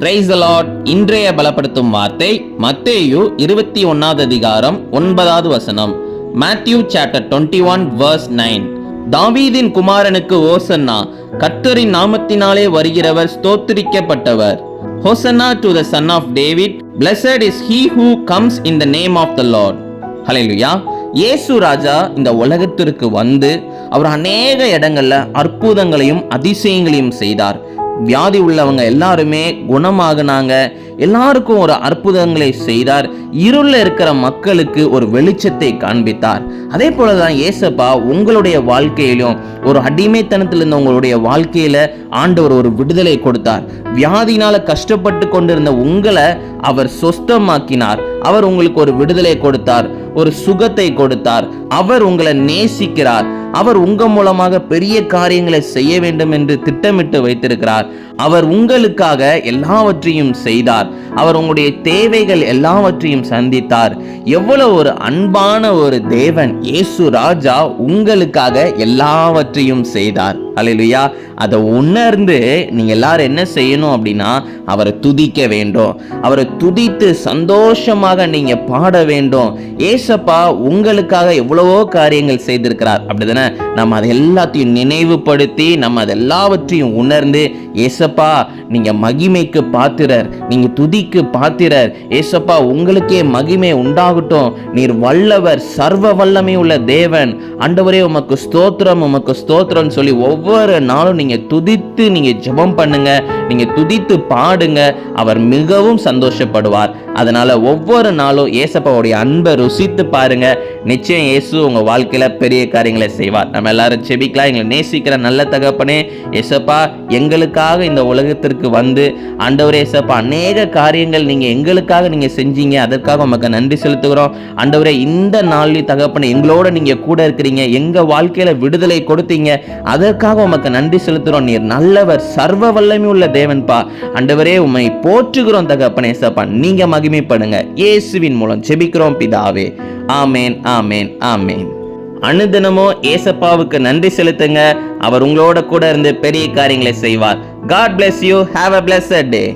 Price Lord இன்றைய பலப்படுத்தும் வார்த்தை மத்தேயு இருபத்தி ஒன்னாவது அதிகாரம் ஒன்பதாவது வசனம். Matthew chapter twenty one verse nine தாவீதின் குமாரனுக்கு ஓசன்னா கர்த்தரின் நாமத்தினாலே வருகிறவர் ஸ்தோத்திரிக்கப்பட்டவர். Hosanna to the son of David blessed is he who comes in the name of the Lord hallelujah Yesu ராஜா இந்த உலகத்திற்கு வந்து அவர் அநேக இடங்களில் அற்புதங்களையும் அதிசயங்களையும் செய்தார். வியாதி உள்ளவங்க எல்லாருமே குணமாகினாங்க. எல்லாருக்கும் ஒரு அற்புதங்களை செய்தார். இருளில் இருக்கிற மக்களுக்கு ஒரு வெளிச்சத்தை காண்பித்தார். அதே போலதான் ஏசப்பா உங்களுடைய வாழ்க்கையிலும் ஒரு அடிமைத்தனத்தில் இருந்த உங்களுடைய வாழ்க்கையில ஆண்டவர் ஒரு விடுதலை கொடுத்தார். வியாதினால கஷ்டப்பட்டு கொண்டிருந்த உங்களை அவர் சொஸ்தமாக்கினார். அவர் உங்களுக்கு ஒரு விடுதலை கொடுத்தார். ஒரு சுகத்தை கொடுத்தார். அவர் உங்களை நேசிக்கிறார். அவர் உங்க மூலமாக பெரிய காரியங்களை செய்ய வேண்டும் என்று திட்டமிட்டு வைத்திருக்கிறார். அவர் உங்களுக்காக எல்லாவற்றையும் செய்தார். அவர் உங்களுடைய தேவைகள் எல்லாவற்றையும் சந்தித்தார். எவ்வளவு ஒரு அன்பான ஒரு தேவன் இயேசு ராஜா உங்களுக்காக எல்லாவற்றையும் செய்தார். அலையிலுயா அதை உணர்ந்து நீங்கள் எல்லாரும் என்ன செய்யணும் அப்படின்னா அவரை துதிக்க வேண்டும். அவரை துதித்து சந்தோஷமாக நீங்கள் பாட வேண்டும். ஏசப்பா உங்களுக்காக எவ்வளவோ காரியங்கள் செய்திருக்கிறார். அப்படிதானே? நம்ம அதை எல்லாத்தையும் நினைவுபடுத்தி நம்ம அதை எல்லாவற்றையும் உணர்ந்து ஏசப்பா நீங்கள் மகிமைக்கு பாத்திரர் நீங்கள் துதிக்கு பாத்திரர். ஏசப்பா உங்களுக்கே மகிமை உண்டாகட்டும். நீர் வல்லவர் சர்வ வல்லமை உள்ள தேவன். ஆண்டவரே உமக்கு ஸ்தோத்திரம் உமக்கு ஸ்தோத்திரம் சொல்லி ஒவ்வொரு ஒவ்வொரு நாளும் நீங்கள் துதித்து நீங்கள் ஜெபம் பண்ணுங்க நீங்கள் துதித்து பாடுங்க அவர் மிகவும் சந்தோஷப்படுவார். அதனால் ஒவ்வொரு நாளும் ஏசப்பாவுடைய அன்பை ருசித்து பாருங்க. நிச்சயம் இயேசு உங்கள் வாழ்க்கையில் பெரிய காரியங்களை செய்வார். நம்ம எல்லாரும் செபிக்கலாம் எங்களை நேசிக்கிற நல்ல தகப்பனே ஏசப்பா எங்களுக்காக இந்த உலகத்திற்கு வந்து ஆண்டவர் ஏசப்பா அநேக காரியங்கள் நீங்கள் எங்களுக்காக நீங்கள் செஞ்சீங்க. அதற்காக உமக்கு நன்றி செலுத்துகிறோம். ஆண்டவரே இந்த நாளில் தகப்பனே எங்களோட நீங்கள் கூட இருக்கிறீங்க. எங்கள் வாழ்க்கையில் விடுதலை கொடுத்தீங்க. அதற்காக உமக்கு நன்றி செலுத்துகிறோம். நீர் நல்லவர் சர்வ வல்லமை உள்ள தேவன்பா. அண்டவரே உம்மை போற்றுகிறோம் தகப்பனே ஏசப்பா நீங்க மகிமைப்படுங்க. இயேசுவின் மூலம் ஜெபிக்கிறோம் பிதாவே. ஆமேன் ஆமேன் ஆமேன். அனுதினமும் ஏசப்பாவுக்கு நன்றி செலுத்துங்க. அவர் உங்களோட கூட இருந்து பெரிய காரியங்களை செய்வார். God bless you have a bless day